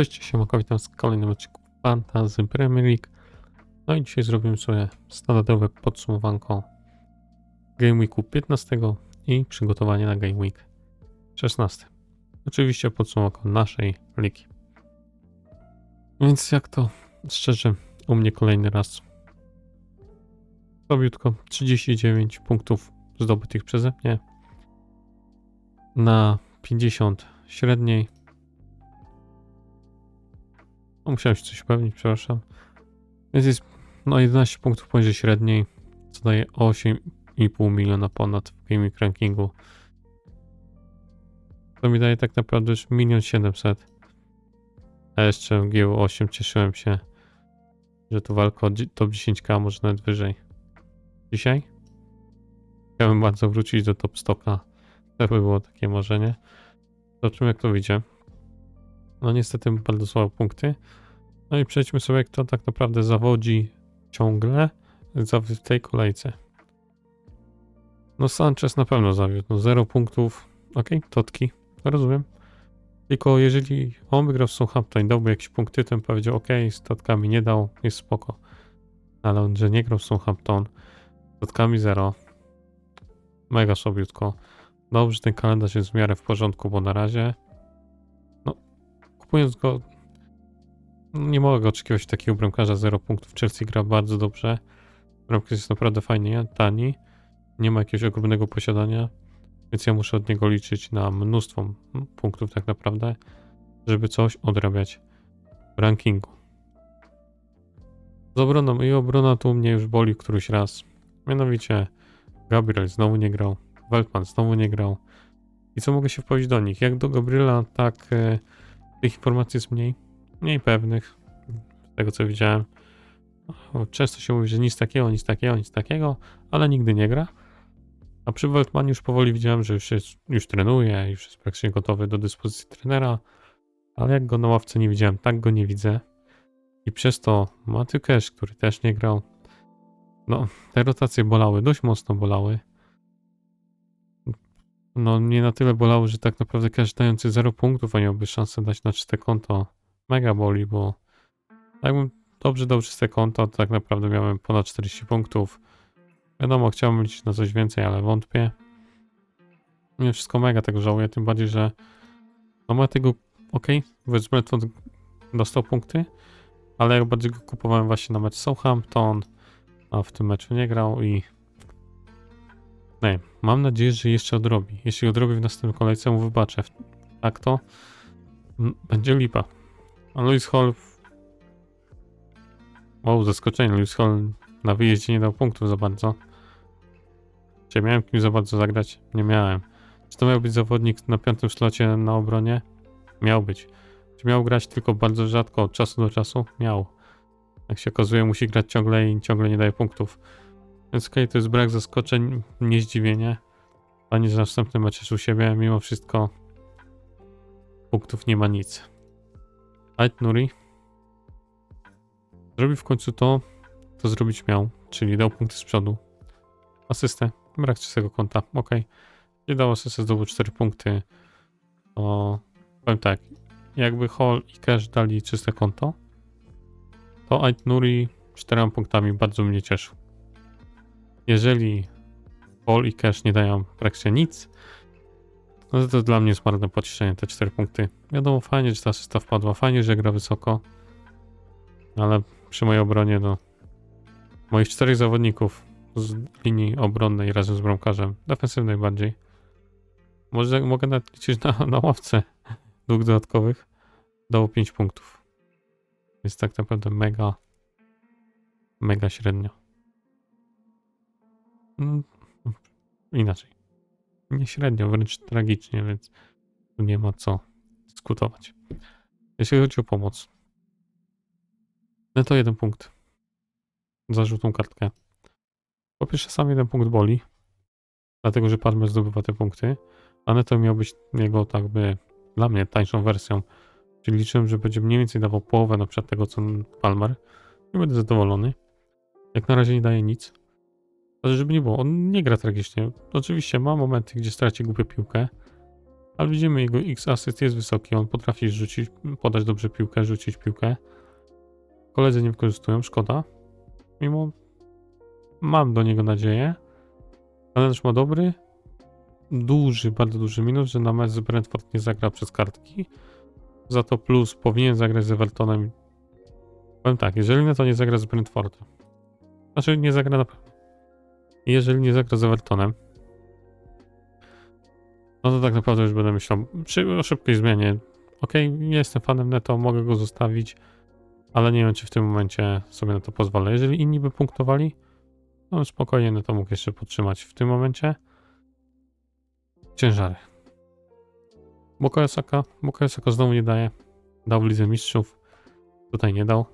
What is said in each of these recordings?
Cześć, siemanko, witam z kolejnym odcinku Fantasy Premier League. No i dzisiaj zrobimy sobie standardowe podsumowanko Game Weeku 15 i przygotowanie na Game Week 16. Oczywiście podsumowanko naszej ligi. Więc jak to szczerze u mnie kolejny raz Robiutko 39 punktów zdobytych przeze mnie na 50 średniej. No, musiałem się coś upewnić, przepraszam. Więc jest no 11 punktów poniżej średniej, co daje 8,5 miliona ponad w gaming rankingu. To mi daje tak naprawdę już 1 700 A jeszcze w GU8 cieszyłem się, że tu walka o top 10k, może nawet wyżej. Dzisiaj chciałem bardzo wrócić do top 100k. To by było takie marzenie. Zobaczymy jak to wyjdzie. No niestety bardzo słabe punkty. No i przejdźmy sobie, kto tak naprawdę zawodzi ciągle w tej kolejce. No Sanchez na pewno zawiódł. No 0 punktów. Okej, Totki. Rozumiem. Tylko jeżeli on wygrał z Southampton i dałby jakieś punkty, to bym powiedział, ok, z Totkami nie dał, jest spoko. Ale on, że nie grał z Southampton, z Totkami 0. Mega słabiutko. Dobrze, ten kalendarz jest w miarę w porządku, bo na razie kupując go nie mogę oczekiwać takiego bramkarza 0 punktów. Chelsea gra bardzo dobrze. Bramkarz jest naprawdę fajnie, tani. Nie ma jakiegoś ogromnego posiadania, więc ja muszę od niego liczyć na mnóstwo punktów tak naprawdę, żeby coś odrabiać w rankingu. Z obroną i obrona tu mnie już boli któryś raz. Mianowicie Gabriel znowu nie grał, Weltman znowu nie grał. I co mogę się wpowiedzieć do nich? Jak do Gabriela, tak e, tych informacji jest mniej mniej pewnych, z tego co widziałem. Często się mówi, że nic takiego, nic takiego, nic takiego, ale nigdy nie gra. A przy Weltmanie już powoli widziałem, że już, jest, już trenuje, już jest praktycznie gotowy do dyspozycji trenera, ale jak go na ławce nie widziałem, tak go nie widzę. I przez to Matthew Cash, który też nie grał, no te rotacje bolały, dość mocno bolały. No nie na tyle bolały, że tak naprawdę Cash dający 0 punktów, a miałby szansę dać na czyste konto mega boli, bo jakbym dobrze dał czyste konto, to tak naprawdę miałem ponad 40 punktów. Wiadomo, chciałbym liczyć na coś więcej, ale wątpię. Mimo wszystko mega tego żałuję, tym bardziej, że no ma tego, ok, West Brentford dostał punkty, ale jak bardziej go kupowałem właśnie na mecz Southampton, a w tym meczu nie grał i nie, mam nadzieję, że jeszcze odrobi. Jeśli odrobi w następnej kolejce, mu wybaczę. Tak to będzie lipa. A Louis Hall. O, zaskoczenie. Louis Hall na wyjeździe nie dał punktów za bardzo. Czy miałem kim za bardzo zagrać? Nie miałem. Czy to miał być zawodnik na piątym slocie na obronie? Miał być. Czy miał grać tylko bardzo rzadko, od czasu do czasu? Miał. Jak się okazuje, musi grać ciągle i ciągle nie daje punktów. Więc okej, to jest brak zaskoczeń, nie zdziwienie. Ani że następny mecz jest u siebie, mimo wszystko punktów nie ma nic. Ait Nuri zrobił w końcu to, co zrobić miał, czyli dał punkty z przodu. Asystę, brak czystego konta, ok. Nie dał asystę, zdobył 4 punkty. To powiem tak, jakby Hall i Cash dali czyste konto, to Ait Nuri 4 punktami bardzo mnie cieszył. Jeżeli Hall i Cash nie dają praktycznie nic, no to, dla mnie jest marne pocieszenie, te 4 punkty. Wiadomo, fajnie, że ta asysta wpadła, fajnie, że gra wysoko, ale przy mojej obronie, no, moich czterech zawodników z linii obronnej razem z bramkarzem, defensywnej bardziej, może mogę nawet liczyć na, na ławce dwóch dodatkowych, dało 5 punktów. Jest tak naprawdę mega, mega średnio. Mm, Inaczej nie średnio, wręcz tragicznie, więc tu nie ma co dyskutować. Jeśli chodzi o pomoc, no to jeden punkt za żółtą kartkę. Po pierwsze, sam jeden punkt boli, dlatego że Palmer zdobywa te punkty, a Neto miał być jego tak by dla mnie tańszą wersją, czyli liczyłem, że będzie mniej więcej dawał połowę na przykład tego, co Palmer i będę zadowolony. Jak na razie nie daje nic, ale żeby nie było, on nie gra tragicznie. Oczywiście ma momenty, gdzie straci głupio piłkę, Ale widzimy, jego X asyst jest wysoki, on potrafi rzucić, podać dobrze piłkę, rzucić piłkę. Koledzy nie wykorzystują, szkoda. Mimo mam do niego nadzieję. Kalendarz ma dobry. Duży, bardzo duży minus, że na mecz z Brentford nie zagra przez kartki. Za to plus powinien zagrać z Evertonem. Powiem tak, jeżeli nie, to nie zagra z Brentfordem. Znaczy nie zagra na pewno. Jeżeli nie zagra z Evertonem, no to tak naprawdę już będę myślał przy, o szybkiej zmianie. Okej, nie jestem fanem Neto, mogę go zostawić, ale nie wiem, czy w tym momencie sobie na to pozwolę. Jeżeli inni by punktowali, no spokojnie Neto mógł jeszcze podtrzymać w tym momencie. Ciężary. Bukayo Saka, znowu nie daje. Dał w Lidze Mistrzów, tutaj nie dał.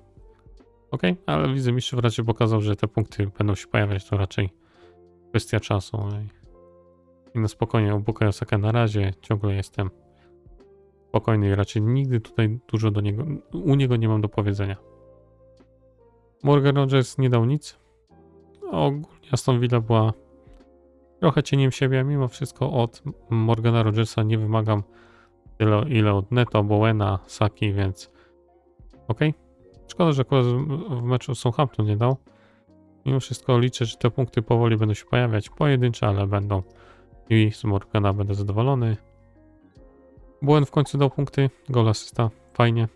Ok, ale Lidze Mistrzów raczej pokazał, że te punkty będą się pojawiać, to raczej kwestia czasu. I- I na spokojnie u Bukayo Saka na razie ciągle jestem spokojny i raczej nigdy tutaj dużo do niego, u niego nie mam do powiedzenia. Morgan Rogers nie dał nic. Ogólnie Aston Villa była trochę cieniem siebie, mimo wszystko od Morgana Rogersa nie wymagam tyle, ile od Neto, Bowena, Saki, więc ok. Szkoda, że akurat w meczu Southampton nie dał. Mimo wszystko liczę, że te punkty powoli będą się pojawiać, pojedyncze, ale będą. I z Morgana będę zadowolony. Bowen w końcu dał punkty, gol asysta, fajnie.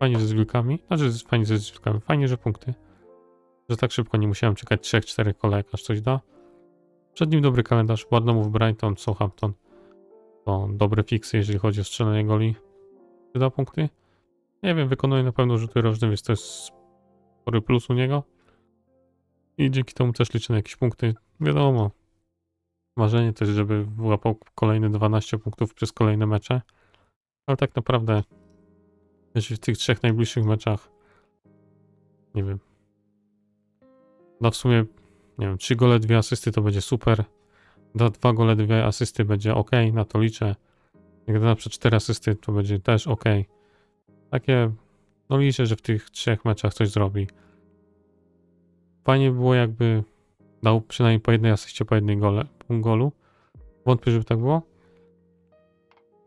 Fajnie, że z wilkami, znaczy fajnie, że z fajnie, że punkty. Że tak szybko nie musiałem czekać 3-4 kolejek, aż coś da. Przed nim dobry kalendarz, Bournemouth, Brighton, Southampton. To dobre fiksy, jeżeli chodzi o strzelanie goli. Czy da punkty? Nie wiem, wykonuje na pewno rzuty rożne, więc to jest spory plus u niego. I dzięki temu też liczę na jakieś punkty. Wiadomo, marzenie też, żeby wyłapał kolejne 12 punktów przez kolejne mecze. Ale tak naprawdę, jeśli w tych trzech najbliższych meczach, nie wiem, da w sumie, nie wiem, 3 gole, 2 asysty to będzie super. Da 2 gole, 2 asysty będzie ok, na to liczę. Jak da na przykład 4 asysty, to będzie też ok. Takie, no liczę, że w tych trzech meczach coś zrobi. Fajnie było jakby dał przynajmniej po jednej asyście, po jednej gole, golu. Wątpię, żeby tak było.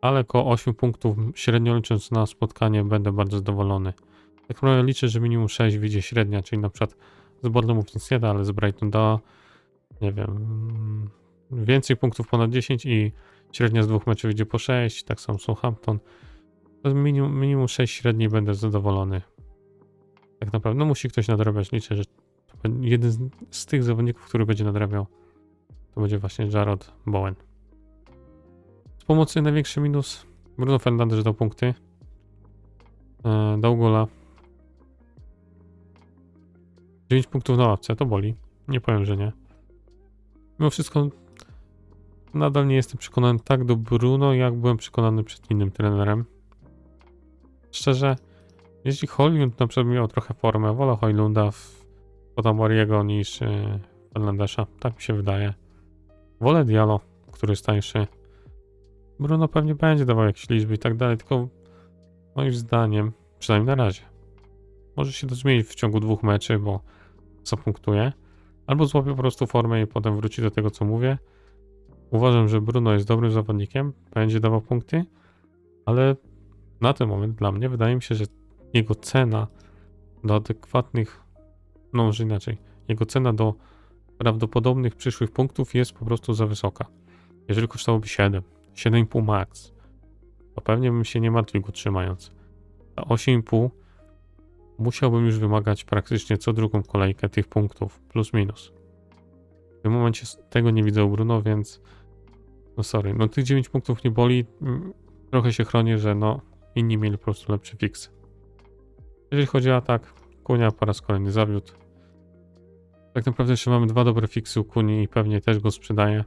Ale koło 8 punktów, średnio licząc na spotkanie, będę bardzo zadowolony. Tak naprawdę liczę, że minimum 6 wyjdzie średnia, czyli na przykład z Bournemouth nic nie da, ale z Brighton da, nie wiem, mm, więcej punktów ponad 10 i średnia z dwóch meczów idzie po 6, tak samo Southampton. To minimum, minimum 6 średniej będę zadowolony. Tak naprawdę, no musi ktoś nadrabiać, liczę, że jeden z, tych zawodników, który będzie nadrabiał, to będzie właśnie Jarrod Bowen. Z pomocy największy minus Bruno Fernandes dał punkty. E, dał gola. 9 punktów na ławce, to boli. Nie powiem, że nie. Mimo wszystko nadal nie jestem przekonany tak do Bruno, jak byłem przekonany przed innym trenerem. Szczerze, jeśli Hoylund na przykład miał trochę formę, wolę Hoylunda w Potamoriego niż yy, Fernandesza. Tak mi się wydaje. Wolę Diallo, który jest tańszy. Bruno pewnie będzie dawał jakieś liczby i tak dalej, tylko moim zdaniem, przynajmniej na razie, może się to zmienić w ciągu dwóch meczy, bo zapunktuje. Albo złapie po prostu formę i potem wróci do tego, co mówię. Uważam, że Bruno jest dobrym zawodnikiem, będzie dawał punkty, ale na ten moment dla mnie wydaje mi się, że jego cena do adekwatnych, no może inaczej, jego cena do prawdopodobnych przyszłych punktów jest po prostu za wysoka. Jeżeli kosztowałoby 7, 7,5 max, to pewnie bym się nie martwił go trzymając. A 8,5 musiałbym już wymagać praktycznie co drugą kolejkę tych punktów, plus minus. W tym momencie tego nie widzę u Bruno, więc no sorry, no tych 9 punktów nie boli. Mm, Trochę się chronię, że no inni mieli po prostu lepszy fix. Jeżeli chodzi o atak, Kunia po raz kolejny zawiódł. Tak naprawdę jeszcze mamy dwa dobre fixy u Kuni i pewnie też go sprzedaję.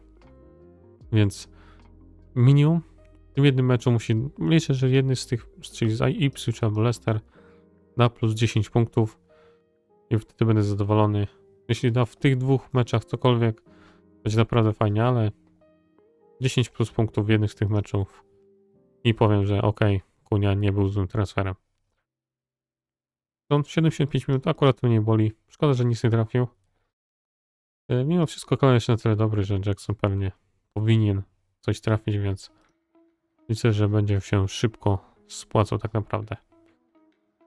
Więc minimum w tym jednym meczu musi, liczę, że jedny z tych, czyli z Ipswich albo Leicester da plus 10 punktów i wtedy będę zadowolony. Jeśli da w tych dwóch meczach cokolwiek, będzie naprawdę fajnie, ale 10 plus punktów w jednych z tych meczów i powiem, że ok, Kunia nie był złym transferem. On 75 minut akurat mnie boli. Szkoda, że nic nie trafił. E, Mimo wszystko jest na tyle dobry, że Jackson pewnie powinien coś trafić, więc Liczę, że będzie się szybko spłacał tak naprawdę.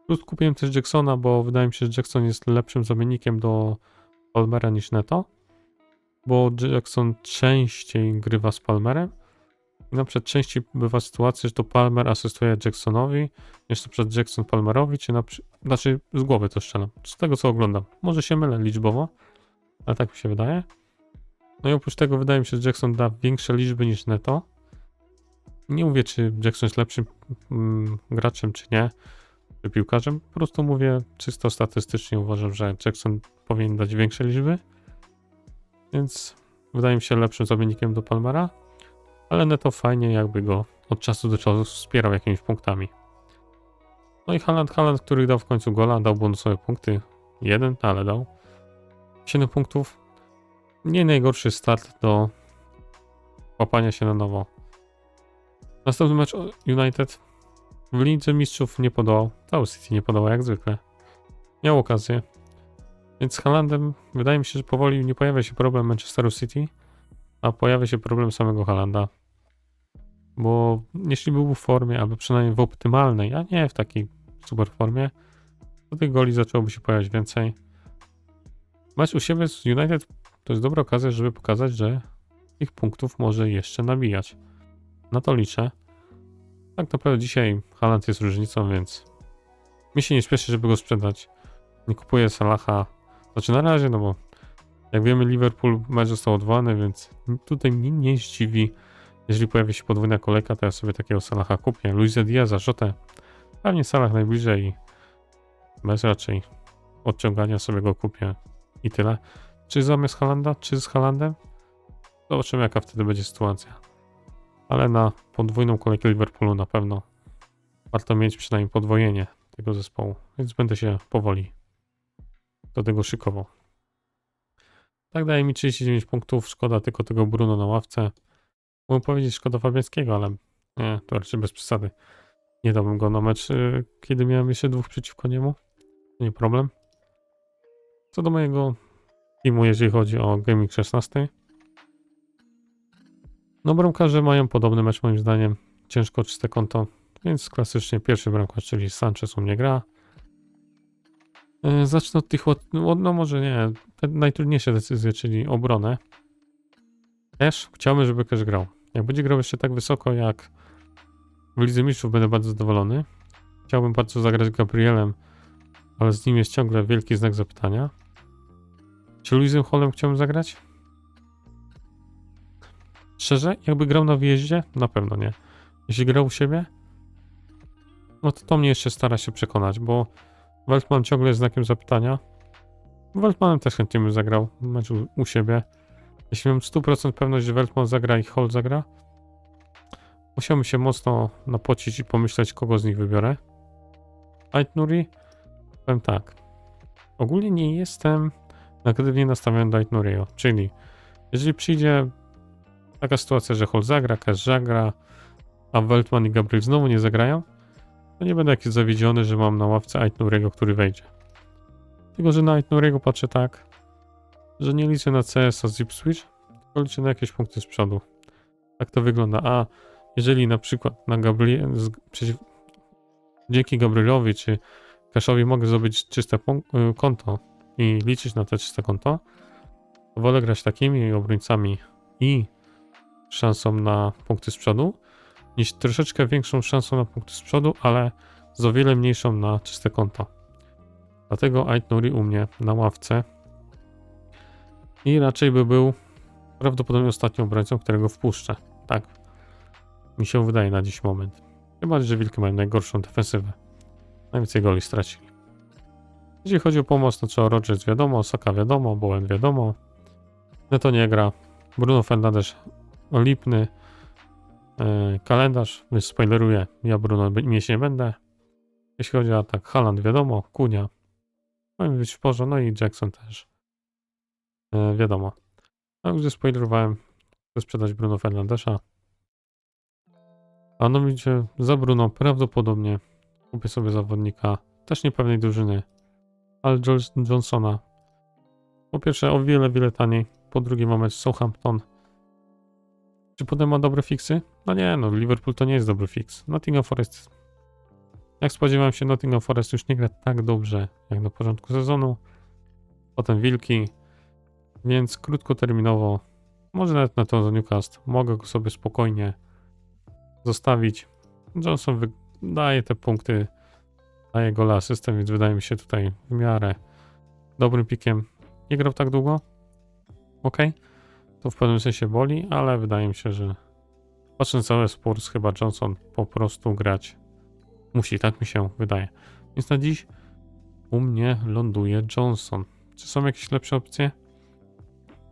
Plus kupiłem też Jacksona, bo wydaje mi się, że Jackson jest lepszym zamiennikiem do Palmera niż Neto. Bo Jackson częściej grywa z Palmerem. I na przykład częściej bywa sytuacja, że to Palmer asystuje Jacksonowi, niż na przykład Jackson Palmerowi, czy na przykład, znaczy z głowy to strzelam, z tego co oglądam. Może się mylę liczbowo, ale tak mi się wydaje. No i oprócz tego wydaje mi się, że Jackson da większe liczby niż Neto. Nie mówię, czy Jackson jest lepszym mm, graczem, czy nie, czy piłkarzem. Po prostu mówię czysto statystycznie. Uważam, że Jackson powinien dać większe liczby. Więc wydaje mi się lepszym zamiennikiem do Palmera. Ale Neto fajnie jakby go od czasu do czasu wspierał jakimiś punktami. No i Haaland, Haaland, który dał w końcu gola, dał bonusowe punkty. Jeden, ale dał. 7 punktów. Nie najgorszy start do łapania się na nowo. Następny mecz United w Lidze Mistrzów nie podołał. Cały City nie podołał jak zwykle. Miał okazję. Więc z Haalandem wydaje mi się, że powoli nie pojawia się problem Manchesteru City, a pojawia się problem samego Haalanda. Bo jeśli byłby w formie, albo przynajmniej w optymalnej, a nie w takiej super formie, to tych goli zaczęłoby się pojawiać więcej. Mecz u siebie z United to jest dobra okazja, żeby pokazać, że tych punktów może jeszcze nabijać. Na to liczę. Tak naprawdę dzisiaj Haaland jest różnicą, więc mi się nie śpieszy, żeby go sprzedać. Nie kupuję Salaha. Znaczy na razie, no bo jak wiemy Liverpool mecz został odwołany, więc tutaj mnie nie zdziwi. Jeżeli pojawi się podwójna kolejka, to ja sobie takiego Salaha kupię. Luisa Diaza, Rzotę. Pewnie Salah najbliżej i bez raczej odciągania sobie go kupię i tyle. Czy zamiast Halanda, czy z Halandem? Zobaczymy jaka wtedy będzie sytuacja. Ale na podwójną kolejkę Liverpoolu na pewno warto mieć przynajmniej podwojenie tego zespołu, więc będę się powoli do tego szykował. Tak daje mi 39 punktów, szkoda tylko tego Bruno na ławce. Mógłbym powiedzieć szkoda Fabiańskiego, ale nie, to raczej bez przesady. Nie dałbym go na mecz, y, kiedy miałem jeszcze dwóch przeciwko niemu. Nie problem. Co do mojego teamu, jeżeli chodzi o Gaming 16. No bramkarze mają podobny mecz moim zdaniem. Ciężko czyste konto, więc klasycznie pierwszy bramkarz, czyli Sanchez u mnie gra. Yy, zacznę od tych, no no może nie, te najtrudniejsze decyzje, czyli obronę. Cash, chciałbym, żeby Cash grał. Jak będzie grał jeszcze tak wysoko jak w Lidze Mistrzów, będę bardzo zadowolony. Chciałbym bardzo zagrać Gabrielem, ale z nim jest ciągle wielki znak zapytania. Czy Luizem Hallem chciałbym zagrać? Szczerze, jakby grał na wyjeździe? Na pewno nie. Jeśli grał u siebie? No to to mnie jeszcze stara się przekonać, bo Weltman ciągle jest znakiem zapytania. Weltmanem też chętnie bym zagrał mecz u, u siebie. Jeśli mam 100% pewność, że Weltman zagra i Hall zagra, musiałbym się mocno napocić i pomyśleć, kogo z nich wybiorę. Ait Nuri? Powiem tak. Ogólnie nie jestem negatywnie nastawiony do Nuriego, czyli jeżeli przyjdzie taka sytuacja, że Hall zagra, zagra, a Weltman i Gabriel znowu nie zagrają, to nie będę jakiś zawiedziony, że mam na ławce Ait Nuriego, który wejdzie. Tylko, że na Ait Nuriego patrzę tak, że nie liczę na CS-a z Ipswich, tylko liczę na jakieś punkty z przodu. Tak to wygląda. A jeżeli na przykład na Gabriel, przeciw, dzięki Gabrielowi czy Cashowi mogę zrobić czyste y, konto i liczyć na te czyste konto, to wolę grać takimi obrońcami i szansą na punkty z przodu, niż troszeczkę większą szansą na punkty z przodu, ale z o wiele mniejszą na czyste konto. Dlatego Ait Nuri u mnie na ławce i raczej by był prawdopodobnie ostatnim obrońcą, którego wpuszczę. Tak mi się wydaje na dziś moment. Chyba, że Wilki mają najgorszą defensywę. Najwięcej goli stracili. Jeśli chodzi o pomoc, no co Rodgers wiadomo, Saka wiadomo, Bowen wiadomo. Neto nie gra. Bruno Fernandes lipny. Yy, kalendarz, więc spoileruję. Ja Bruno mieć nie będę. Jeśli chodzi o atak, Haaland wiadomo, Kunia. Powinien być w porządku, no i Jackson też. Yy, wiadomo. A już spoilerowałem, chcę sprzedać Bruno Fernandesza. A mianowicie za Bruno prawdopodobnie kupię sobie zawodnika też niepewnej drużyny, ale Johnsona. Po pierwsze o wiele, wiele taniej. Po drugie mamy Southampton. Czy potem ma dobre fixy? No nie, no Liverpool to nie jest dobry fix. Nottingham Forest. Jak spodziewałem się, Nottingham Forest już nie gra tak dobrze jak na początku sezonu. Potem Wilki. Więc krótkoterminowo, może nawet na to Newcastle, mogę go sobie spokojnie zostawić. Johnson daje te punkty, daje gola asystę, więc wydaje mi się tutaj w miarę dobrym pikiem. Nie grał tak długo. Ok. To w pewnym sensie boli, ale wydaje mi się, że patrząc cały Spurs, chyba Johnson po prostu grać musi, tak mi się wydaje. Więc na dziś u mnie ląduje Johnson. Czy są jakieś lepsze opcje?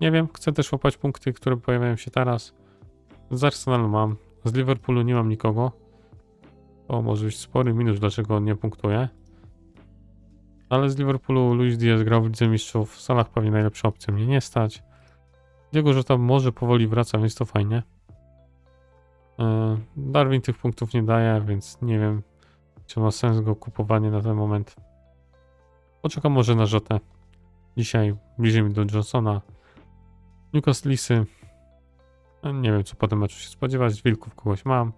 Nie wiem, chcę też łapać punkty, które pojawiają się teraz. Z Arsenalu mam, z Liverpoolu nie mam nikogo. To może być spory minus, dlaczego on nie punktuje. Ale z Liverpoolu Luis Diaz grał w Lidze Mistrzów, w salach pewnie najlepsza opcja mnie nie stać. Diego, że tam może powoli wraca, więc to fajnie. Yy, Darwin tych punktów nie daje, więc nie wiem, czy ma sens go kupowanie na ten moment. Poczekam może na Rzotę. Dzisiaj bliżej mi do Johnsona. Newcastle Lisy. E, Nie wiem, co po tym meczu się spodziewać. Wilków kogoś mam.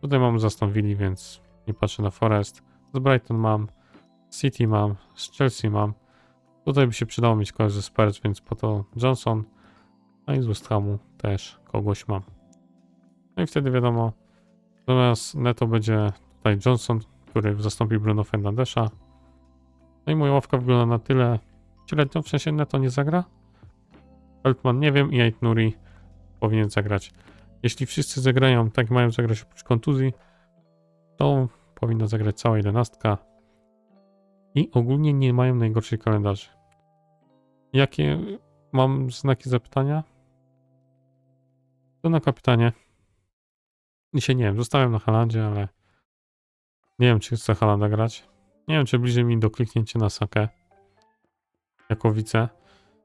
Tutaj mam Zaston Villa, więc nie patrzę na Forest. Z Brighton mam. City mam. Z Chelsea mam. Tutaj by się przydało mieć kogoś ze Spurs, więc po to Johnson. No i z West Hamu też kogoś mam. No i wtedy wiadomo, zamiast Neto będzie tutaj Johnson, który zastąpi Bruno Fernandesza. No i moja ławka wygląda na tyle średnio, w sensie Neto nie zagra. Feldman nie wiem i Ait Nuri powinien zagrać. Jeśli wszyscy zagrają, tak mają zagrać oprócz kontuzji, to powinna zagrać cała jedenastka. I ogólnie nie mają najgorszych kalendarzy. Jakie mam znaki zapytania? To na kapitanie. Dzisiaj nie wiem, zostałem na Halandzie, ale nie wiem, czy chcę Halanda grać. Nie wiem, czy bliżej mi do kliknięcia na Sakę jako wice.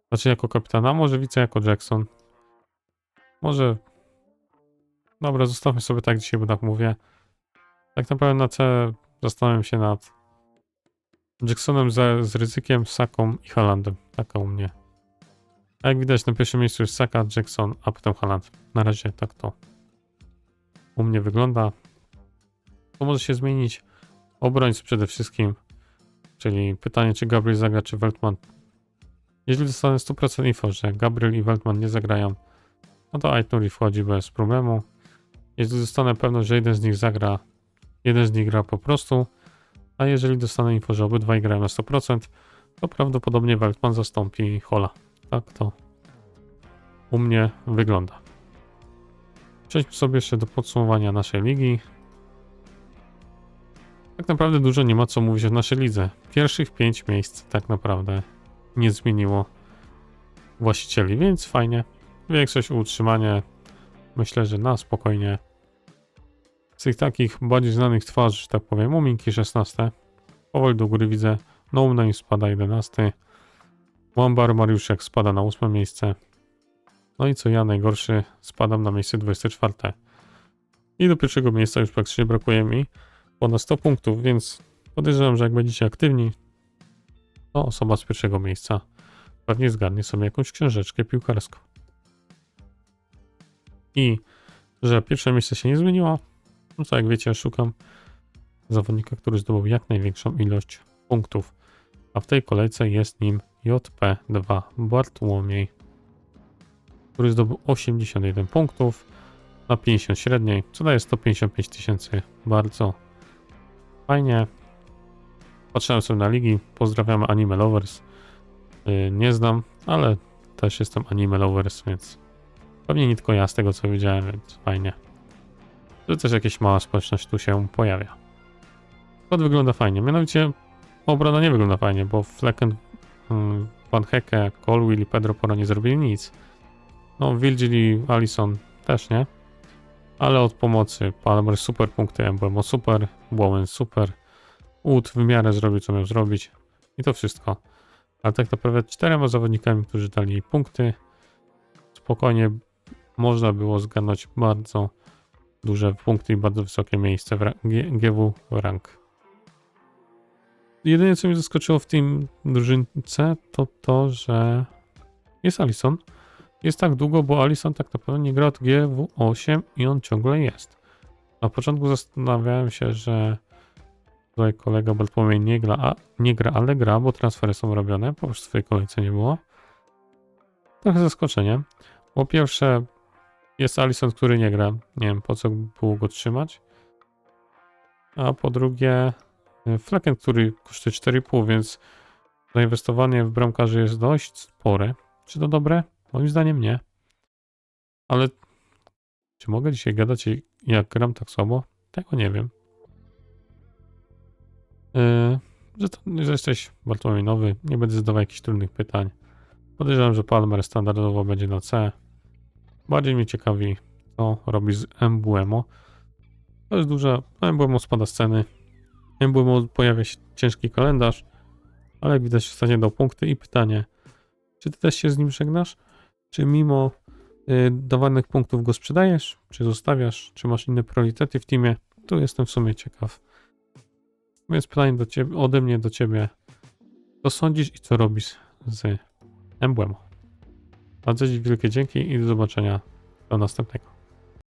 Znaczy jako kapitana, może wice jako Jackson. Może... Dobra, zostawmy sobie tak dzisiaj, bo tak mówię. Tak naprawdę na C zastanawiam się nad Jacksonem z, z ryzykiem, Saką i Halandem. Taka u mnie. A jak widać na pierwszym miejscu jest Saka, Jackson, a potem Haland. Na razie tak to u mnie wygląda. To może się zmienić. Obrońcy przede wszystkim. Czyli pytanie, czy Gabriel zagra, czy Weltman. Jeśli dostanę 100% info, że Gabriel i Weltman nie zagrają, no to Aitnuri wchodzi bez problemu. Jeśli dostanę pewność, że jeden z nich zagra, jeden z nich gra po prostu, a jeżeli dostanę info, że obydwaj grają na 100%, to prawdopodobnie Weltman zastąpi Hola. Tak to u mnie wygląda. Przejdźmy sobie jeszcze do podsumowania naszej ligi. Tak naprawdę dużo nie ma co mówić o naszej lidze. Pierwszych pięć miejsc tak naprawdę nie zmieniło właścicieli, więc fajnie. Większość utrzymanie myślę, że na spokojnie. Z tych takich bardziej znanych twarzy, że tak powiem, Muminki 16. Powoli do góry widzę. No Name spada 11. Wambar Mariuszek spada na 8 miejsce. No i co ja najgorszy, spadam na miejsce 24. I do pierwszego miejsca już praktycznie brakuje mi ponad 100 punktów, więc podejrzewam, że jak będziecie aktywni, to osoba z pierwszego miejsca pewnie zgarnie sobie jakąś książeczkę piłkarską. I że pierwsze miejsce się nie zmieniło, no to jak wiecie, szukam zawodnika, który zdobył jak największą ilość punktów. A w tej kolejce jest nim JP2 Bartłomiej, który zdobył 81 punktów na 50 średniej, co daje 155 tysięcy. Bardzo fajnie. Patrzyłem sobie na ligi. Pozdrawiamy Anime Lovers. Yy, nie znam, ale też jestem Anime Lovers, więc pewnie nie tylko ja z tego co widziałem, więc fajnie. Że też jakaś mała społeczność tu się pojawia. To wygląda fajnie. Mianowicie obrona nie wygląda fajnie, bo Flecken, yy, Van Hecke, Colwill i Pedro Poro nie zrobili nic. No, Virgil i Allison też nie. Ale od pomocy Palmer super punkty, Emblemo super, Bowen super, Wood w miarę zrobił co miał zrobić i to wszystko. Ale tak naprawdę czterema zawodnikami, którzy dali punkty, spokojnie można było zgarnąć bardzo duże punkty i bardzo wysokie miejsce w GW rank. Jedyne co mnie zaskoczyło w tym drużynce to to, że jest Allison, jest tak długo, bo Alison tak naprawdę nie gra od GW8 i on ciągle jest. Na początku zastanawiałem się, że tutaj kolega Bartłomiej nie gra, a, nie gra, ale gra, bo transfery są robione, po prostu w swojej kolejce nie było. Trochę zaskoczenie. Po pierwsze, jest Alison, który nie gra. Nie wiem, po co było go trzymać. A po drugie, y, Flecken, który kosztuje 4,5, więc zainwestowanie w bramkarzy jest dość spore. Czy to dobre? Moim zdaniem nie. Ale czy mogę dzisiaj gadać, jak gram tak słabo? Tego nie wiem. Yy, że, to, że jesteś Bartłomiej nowy, nie będę zadawał jakichś trudnych pytań. Podejrzewam, że Palmer standardowo będzie na C. Bardziej mnie ciekawi, co robi z Embuemo. To jest duża... Embuemo spada z ceny. Embuemo pojawia się ciężki kalendarz, ale jak widać ostatnio dał punkty i pytanie, czy ty też się z nim żegnasz? Czy mimo y, dawanych punktów go sprzedajesz? Czy zostawiasz? Czy masz inne priorytety w teamie? Tu jestem w sumie ciekaw. Więc pytanie do ciebie, ode mnie do ciebie. Co sądzisz i co robisz z Emblemo? Bardzo Ci wielkie dzięki i do zobaczenia do następnego.